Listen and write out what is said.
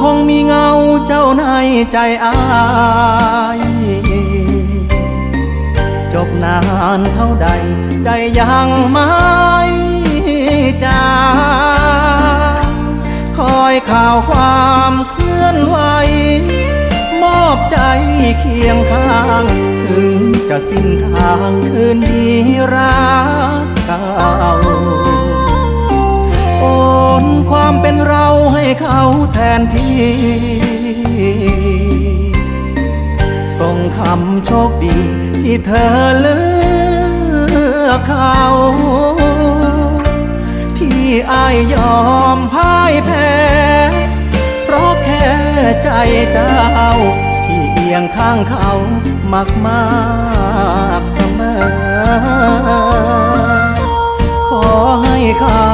คงมีเงาเจ้าในใจอายจบนานเท่าใด ใจยังไม่จางคอยข่าวความเคลื่อนไหว มอบใจเคียงข้าง ถึงจะสิ้นทางคืนดีรักเก่าโอนความเป็นเรา เขาแทนที่ ส่งคำโชคดีที่เธอเลือกเขา ที่อายยอมพ่ายแพ้ เพราะแค่ใจเจ้า ที่เอียงข้างเขามากมากเสมอ ขอให้เขา